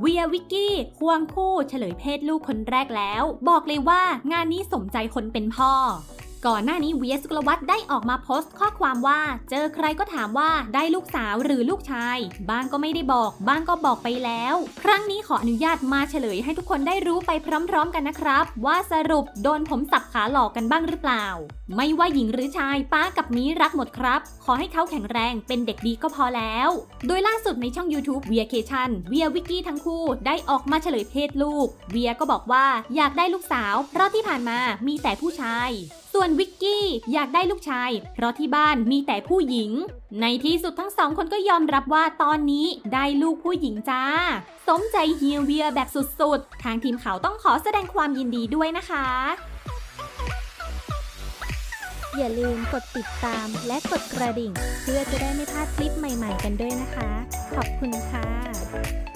เวียวิกกี้ควงคู่เฉลยเพศลูกคนแรกแล้ว บอกเลยว่างานนี้สมใจคนเป็นพ่อ ก่อนหน้านี้เวียสุกลวัฒน์ได้ออกมาโพสต์ข้อความว่า เจอใครก็ถามว่าได้ลูกสาวหรือลูกชาย บ้างก็ไม่ได้บอก บ้างก็บอกไปแล้ว ครั้งนี้ขออนุญาตมาเฉลยให้ทุกคนได้รู้ไปพร้อมๆกันนะครับ ว่าสรุปโดนผมสับขาหลอกกันบ้างหรือเปล่า ไม่ว่าหญิงหรือชายป้ากับมีรักหมดครับ ขอให้เขาแข็งแรงเป็นเด็กดีก็พอแล้ว โดยล่าสุดในช่อง YouTube เวียเคชันเวียวิกกี้ทั้งคู่ได้ออกมาเฉลยเพศลูก เวียก็บอกว่าอยากได้ลูกสาว เพราะที่ผ่านมามีแต่ผู้ชาย ส่วนวิกกี้อยากได้ลูกชาย เพราะที่บ้านมีแต่ผู้หญิง ในที่สุดทั้งสองคนก็ยอมรับว่าตอนนี้ได้ลูกผู้หญิงจ้า สมใจเฮียเวียแบบสุดๆ ทางทีมข่าวต้องขอแสดงความยินดีด้วยนะคะ อย่าลืมกดติดตามและกดกระดิ่ง เพื่อจะได้ไม่พลาดคลิปใหม่ๆกันด้วยนะคะ ขอบคุณค่ะ